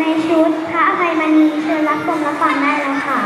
ในชุดพระอภัยมณีเชิญรับชมรับฟังได้แล้วค่ะ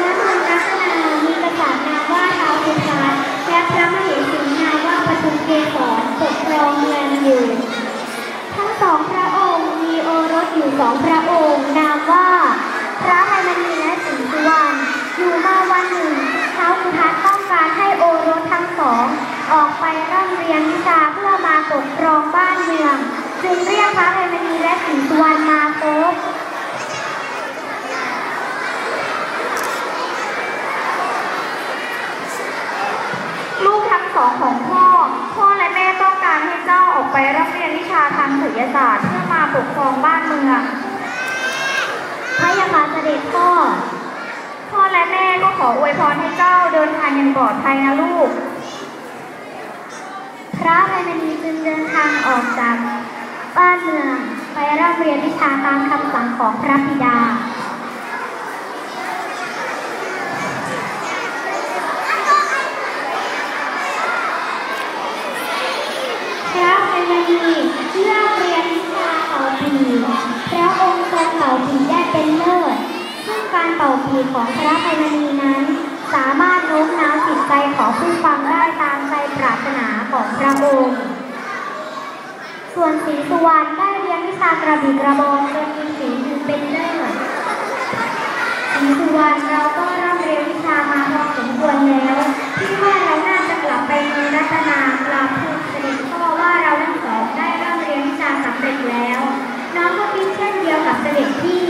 ณเมืองรัตนา มีกษัตริย์นามว่าท้าวสุทัศน์และพระ มเหสีนามว่าปทุมเกศรปกครองเมืองอยู่ ทั้งสองพระองค์มีโอรสอยู่สองพระองค์ นามว่า พระไพมณีและศรีสุวรรณอยู่มาวันหนึ่งท้าสุทัศน์ต้องการให้โอรสทั้งสอง ออกไปร่ำเรียนวิชาเพื่อมาปกครองบ้านเมือง จึงเรียกพระไพมณีและศรีสุวรรณมาพบ ลูกทั้งส องของพ่อ พ่อและแม่ต้องการให้เจ้าออกไปร่ำเรียนวิชาทางศิลศาสตร์เพื่อมาปกครองบ้านเมืองพระยาค่ะเสด็จพ่อ พ่อและแม่ก็ขออวยพรให้เจ้าเดินทางอย่างปลอดภัยนะลูก พระไพมณีจึงเดินทางออกจากบ้านเมืองไปร่ำเรียนวิชาตามคำสั่งของพระบิดา พระไพมณีเลือกเรียนวิชาเป่าปีพระองค์ทรงเป่าปีได้เป็นเลิศ ซึ่งีของพระไพมณีนั้น สามารถโน้มน้าวจิตใจของผู้ฟังได้ตามใจปรารถนาของพระองค์ ส่วนศรีสุวรรณได้เรียนวิชากระบี่กระบองจนมีฝีมือเป็นเลิศศรีสุวรรณเราก็ร่ำเรียนวิชามาพอสมควรแล้วที่ว่าเราน่าจะกลับไปเมืองรัตนากราบทูลเสด็จพ่อว่าเราทั้งสองได้ร่ำเรียนวิชาสำเร็จแล้ว น้องก็คิดเช่นเดียวกับเสด็จพี่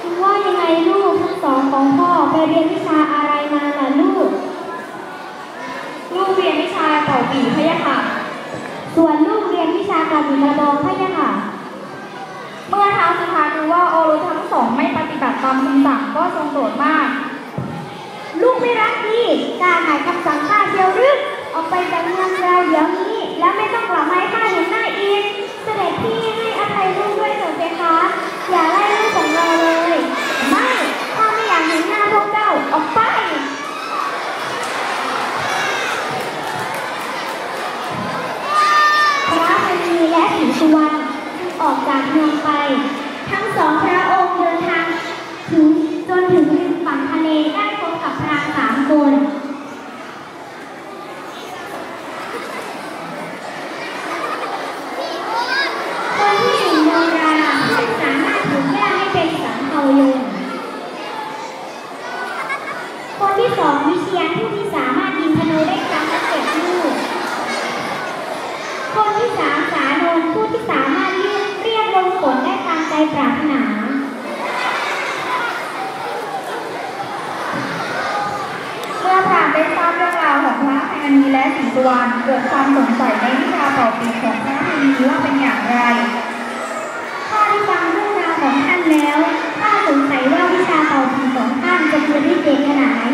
คุณว่ายังไงลูกทั้ง สองของพ่อไปเรียนวิชาอะไรมาล่ะลูก ลูกเรียนวิชาเป่าปีพะยะค่ะ ส่วนลูกเรียนวิชาการบินกระดองพะยะค่ะ เมื่อท้าวสุภารู้ว่าโอรสทั้งสองไม่ปฏิบัติตามคำสั่งก็ทรงโกรธมาก ลูกไม่รักพี่การหายคำสั่งข้าเชียวหรือออกไปจากเมืองเราเดี๋ยวนี้ แล้วไม่ต้องกลับมาให้ข้าเห็นหน้าอีก เสด็จพี่ให้อภัยลูกด้วยเถิดเพคะ อย่าไล่ลูกของเราเลย ไม่ข้าไม่อยากเห็นหน้าพวกเจ้า ออกไป พระพณีและศรีสุวรรณ จากเมืองไป ทั้งสองพระองค์เดินทางถึงจนถึงริมฝั่งทะเลได้พบกับพรางสามคนคนที่หนึ่งโนราผู้สามารถถูกแยกให้เป็นสังเทายนคนที่สองวิเชียนผู้ที่สามารถยิงธนูได้ครั้งละเจ็ดลูกคนที่สามสานนผู้ที่สามารถ ปรารถนา เมื่อพรามได้ทราบเรื่องราวของพระไพมณีและศรีสุวรรณเกิดความสงสัยในวิชาเป่าปีของพระไพมณีว่าเป็นอย่างไรข้าได้ฟังเรื่องราวของท่านแล้วข้าสงสัยว่าวิชาเป่าดไหน